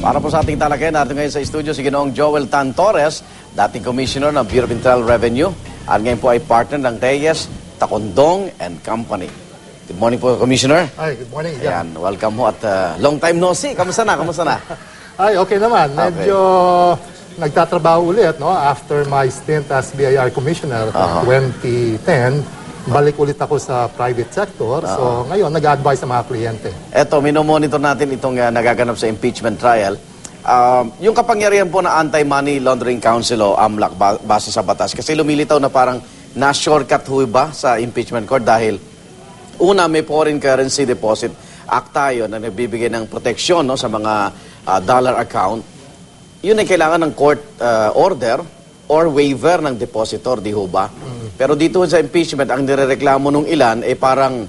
Para po sa ating talakay, natin ngayon sa studio si Ginoong Joel Tan Torres, dating Commissioner ng Bureau of Internal Revenue at ngayon po ay partner ng Reyes, Takondong and Company. Good morning po, Commissioner. Ay, good morning. Yeah. Ayan, welcome mo at uh, long time no see. Kamusta na? Kamusta na? Ay, okay naman. Medyo nagtatrabaho ulit, no? After my stint as BIR Commissioner from 2010, balik ulit ako sa private sector. So, ngayon, nag-advise sa mga kliyente. Eto, minomonitor natin itong uh, nagaganap sa impeachment trial. Um, yung kapangyarihan po na Anti-Money Laundering Council o AMLAC ba- base sa batas. Kasi lumilitaw na parang na-shortcut ho ba sa impeachment court dahil una may foreign currency deposit act tayo na nagbibigay ng proteksyon no, sa mga uh, dollar account. Yun ay kailangan ng court uh, order or waiver ng depositor, di ho ba? Pero dito sa impeachment, ang nirereklamo nung ilan ay parang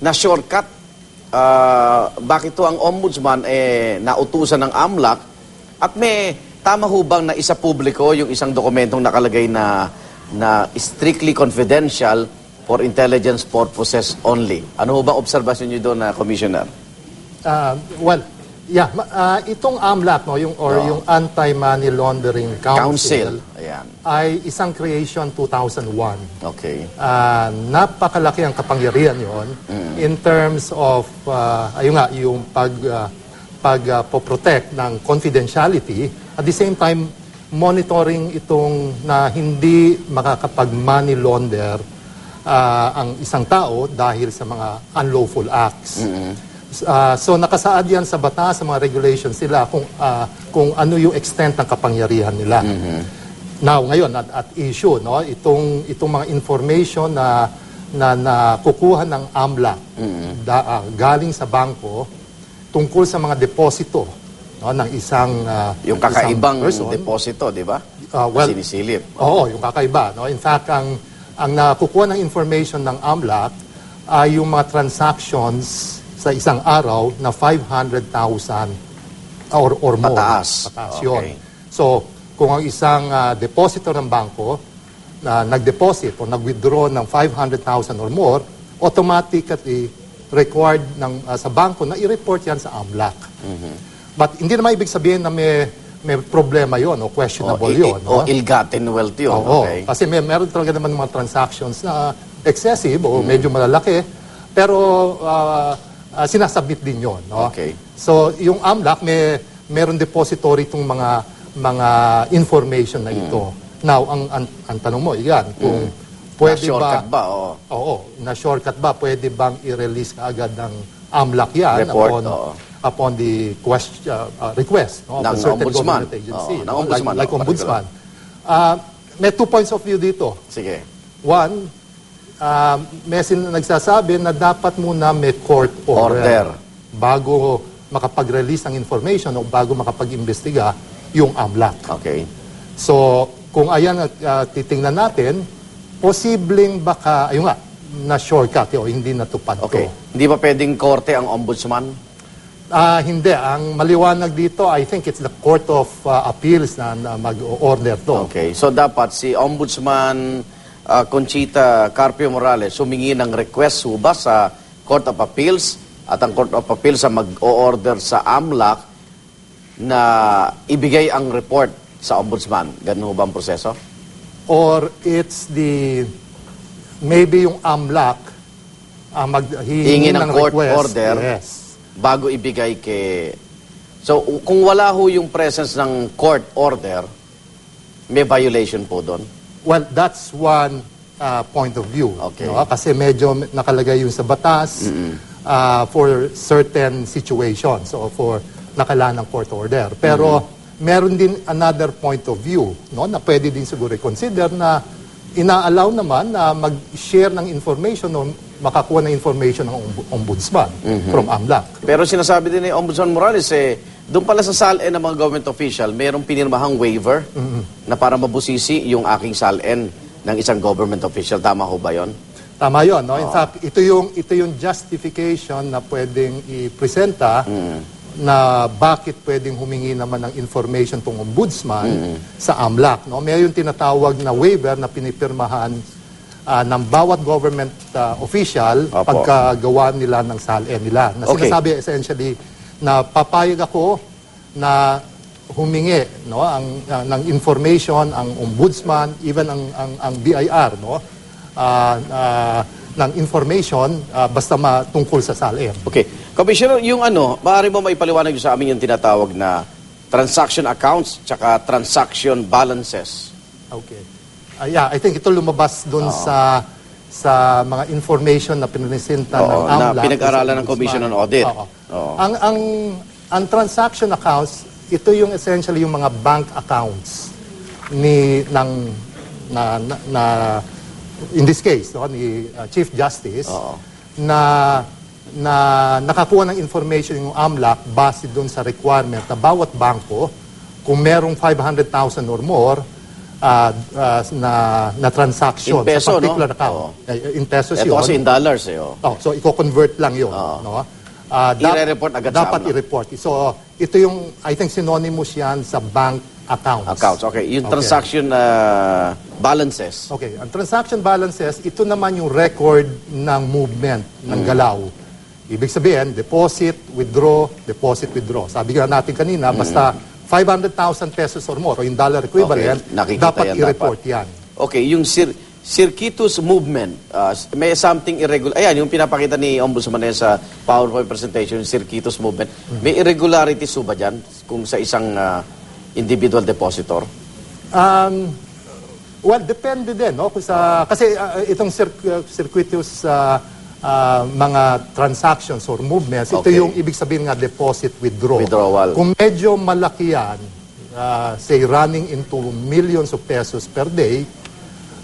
na-shortcut. Ah, bakit to ang ombudsman eh, nautusan ng AMLAC at may tama ho bang na isa publiko yung isang dokumentong nakalagay na na strictly confidential for intelligence purposes only. Ano ho bang obserbasyon niyo doon na commissioner? Ah, well, yeah, ah, itong AMLAC, no, yung, or yung Anti-Money Laundering Council, Ayan. ay isang creation 2001. Okay. Ah, napakalaki ang kapangyarihan yon in terms of ah, ayun nga yung pag ah, pag ah, po-protect ng confidentiality at the same time monitoring itong na hindi makakapag money launder ah, ang isang tao dahil sa mga unlawful acts. Ah, so nakasaad yan sa batas, sa mga regulations sila kung ah, kung ano yung extent ng kapangyarihan nila. Now, ngayon, at, at issue, no, itong, itong mga information na, na, na kukuha ng AMLAC da, ah, galing sa bangko tungkol sa mga deposito no, ng isang ah, Yung ng isang kakaibang person. deposito, di ba? Ah, well- Sinisilip. Oo, yung kakaiba. No? In fact, ang, ang nakukuha ng information ng AMLAC ay yung mga transactions sa isang araw na 500,000 or, or more. Pataas. Pataas Okay. yun. So, kung ang isang ah, depositor ng bangko na nag-deposit o nag-withdraw ng 500,000 or more, automatically required ng, ah, sa bangko na i-report yan sa AMLAC. Mm-hmm. But hindi naman ibig sabihin na may, may problema yon o questionable o, i- yun. o no? ill-gotten wealth yun. Oo, Okay. kasi may meron talaga naman mga transactions na excessive Mm. o medyo malalaki, pero ah, ah, sinasabit din yon. No? Okay. So, yung AMLAC, may meron depository itong mga mga information na ito. Now, ang, ang, ang tanong mo, yan, kung pwede Mm. Na-shortcut ba? Oo. Oo, na shortcut ba, pwede bang i-release kaagad ng AMLAC yan Report, upon, oo. upon the quest, uh, uh, request no, of Ng a certain ombudsman. government agency. Oo, ng no, ombudsman, Like, like ombudsman. Ah, may two points of view dito. Sige. One, uh, may sin- nagsasabi na dapat muna may court order, Order. bago makapag-release ng information o bago makapag-imbestiga yung AMLAC. Okay. So, kung ayan at uh, titingnan natin, posibleng baka, ayun nga, na shortcut o hindi natupad Okay. to. Hindi ba pwedeng korte ang ombudsman? Ah, hindi. Ang maliwanag dito, I think it's the Court of uh, Appeals na, na mag-order to. Okay. So dapat si Ombudsman uh, Conchita Carpio Morales humingi ng request ba sa Court of Appeals at ang Court of Appeals ang mag-o-order sa AMLAC na ibigay ang report sa Ombudsman. Ganun ba ang proseso? Or it's the, maybe yung AMLAC, uh, mag, Hingi ng court request. order. Yes. Bago ibigay kay... So kung wala ho yung presence ng court order, may violation po doon. Well, that's one uh, point of view. Okay. no? Kasi medyo nakalagay yung sa batas uh, for certain situations o for nakailangan ng court order. Pero meron din another point of view no, na pwede din siguro i-consider na ina-allow naman na mag-share ng information o makakuha ng information ng ombu- ombudsman from AMLAC. Pero sinasabi din ni Ombudsman Morales, eh, doon pala sa SALN ng mga government official, mayroong pinirmahang waiver na para mabusisi yung aking SALN ng isang government official. Tama ho ba yon? Tama yun. No? In fact, ito yung, ito yung justification na pwedeng i-presenta na bakit pwedeng humingi naman ng information tong ombudsman sa AMLAC. No? May yung tinatawag na waiver na pinipirmahan ah, ng bawat government ah, official Opo. pagkagawa nila ng SALN nila. Na Okay. sinasabi essentially na papayag ako na humingi no ang ah, ng information ang ombudsman even ang ang, ang BIR no ah, ah, ng information ah, basta matungkol sa SALM. Okay. Commissioner, yung ano, maaari mo maipaliwanag sa amin yung tinatawag na transaction accounts tsaka transaction balances. Okay. Ah, yeah, I think ito lumabas doon sa sa mga information na pinresentan ng Oo, na pinag-aralan ng. Commission on Audit. Oo. Oo. Ang, ang, ang transaction accounts, ito yung essentially yung mga bank accounts ni ng na, na, na- in this case no, ni uh, Chief Justice Oo. na na nakakuha ng information yung AMLAC base doon sa requirement na bawat bangko kung merong 500,000 or more ah, ah, na na transaction In peso, sa particular no? account. Oo. Eh, In pesos Ito yun. kasi in dollars eh. Oh. Oh, so i-convert lang 'yon, no? Ah, dap- I-re-report agad sa Dapat AMLAC. i-report. So ito yung I think synonymous 'yan sa bank accounts. Accounts. Okay. Yung Okay. transaction uh, balances. Okay, ang transaction balances, ito naman yung record ng movement ng Mm. galaw. Ibig sabihin, deposit, withdraw, deposit, withdraw. Sabi nga natin kanina, basta 500,000 pesos or more, o yung dollar equivalent, Mm. Okay, nakikita dapat yan, i-report yan. Okay, yung cir- circuitous movement, uh, may something irregular. Ayan, yung pinapakita ni Ombudsman na sa PowerPoint presentation, circuitous movement. May irregularities ba dyan kung sa isang uh, individual depositor? Um, well, depende din, no? Kung sa, kasi uh, itong cir- uh, circuitous uh, uh, mga transactions or movements, ito Okay. yung ibig sabihin nga deposit withdraw. Withdrawal. Kung medyo malaki yan, uh, say running into millions of pesos per day,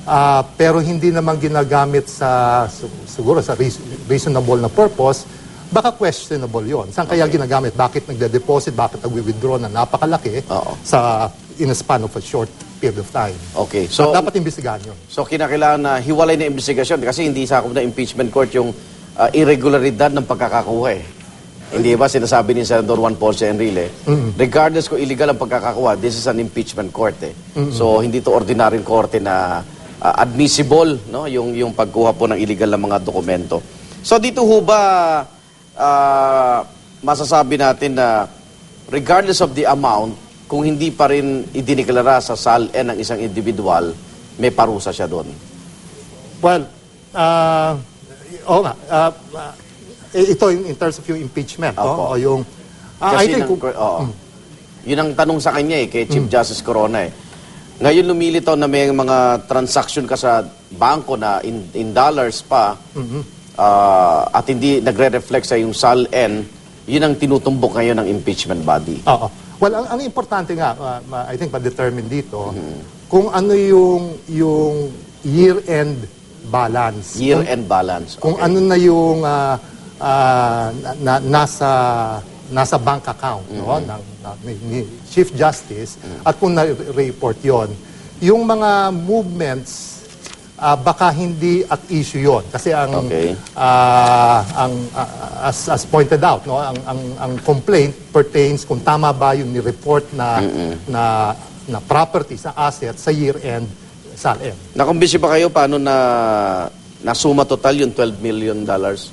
uh, pero hindi naman ginagamit sa siguro sa reas- reasonable na purpose, baka questionable yon. Saan kaya ginagamit? Bakit nagde-deposit? Bakit nagwi-withdraw na napakalaki Oo. sa in a span of a short period of time? Okay, So, so dapat imbestigahan yun. so kinakailangan na hiwalay na investigasyon kasi hindi sakop na impeachment court yung uh, irregularidad ng pagkakakuha eh. Hindi ba sinasabi ni Senator Juan Ponce Enrile, regardless kung illegal ang pagkakakuha, this is an impeachment court eh. So hindi to ordinaryong korte na uh, admissible no yung yung pagkuha po ng illegal na mga dokumento. So dito ho ba ah, masasabi natin na regardless of the amount, kung hindi pa rin idineklara sa SALN ng isang individual, may parusa siya doon. Well, uh, nga. uh, uh, ito in, in terms of yung impeachment, no? Opo. o yung... I Kasi think, nang- kung- oo. Yun ang tanong sa kanya eh, kay Chief Justice Corona eh. Ngayon lumilitaw na may mga transaction ka sa bangko na in, in dollars pa ah, at hindi nagre-reflect sa yung SALN, yun ang tinutumbok ngayon ng impeachment body. Oo. Well, ang, ang importante nga, uh, I think ma-determine dito, kung ano yung, yung year-end balance. Year-end balance. Kung Okay. ano na yung ah, ah, na, na- nasa nasa bank account no? Ng, ng- ni, ni Chief Justice. At kung na-report yon yung mga movements ah, baka hindi at issue yon kasi ang Okay. ah, ang ah, as, as pointed out no? Ang, ang ang complaint pertains kung tama ba yung ni-report na na na property sa asset sa year-end SALM. Nakumbisi ba kayo paano na nasuma total yung 12 million dollars?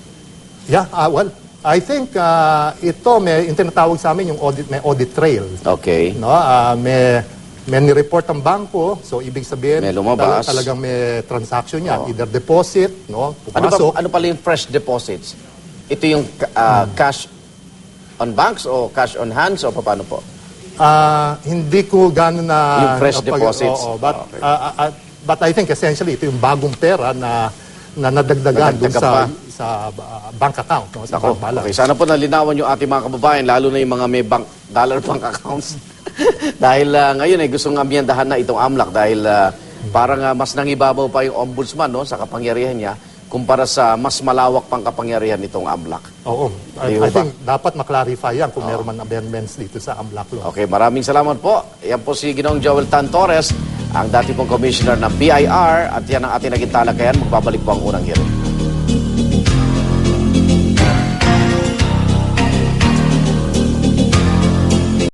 Yeah, ah, well, I think ah, ito may yung tinatawag sa amin yung audit may audit trail. Okay. No, ah, may may ni-report ang bangko, so ibig sabihin May lumabas. tal- talagang may transaction yan, either deposit, no, Ano, ba, pumasok. ano pala yung fresh deposits? Ito yung ah, cash on banks o cash on hands o paano po? Ah, hindi ko gano'n na Yung fresh na pag- deposits. oo, but Ah, okay. ah, ah, but I think essentially ito yung bagong pera na na nadagdagan doon sa sa ah, bank account, no, sa Ako, bank balance. okay. Sana po nalinawan yung ating mga kababayan, lalo na yung mga may bank, dollar bank accounts. dahil ah, ngayon ay gustong amyendahan na itong AMLAC dahil ah, parang ah, mas nangibabaw pa yung ombudsman no, sa kapangyarihan niya kumpara sa mas malawak pang kapangyarihan nitong AMLAC. Oo. I, I ba? think dapat maklarify yan kung meron man amendments dito sa AMLAC law. Okay, maraming salamat po. Yan po si Ginoong Joel Tan Torres, ang dati pong commissioner ng BIR at yan ang ating naging talakayan. Magbabalik po ang unang hearing.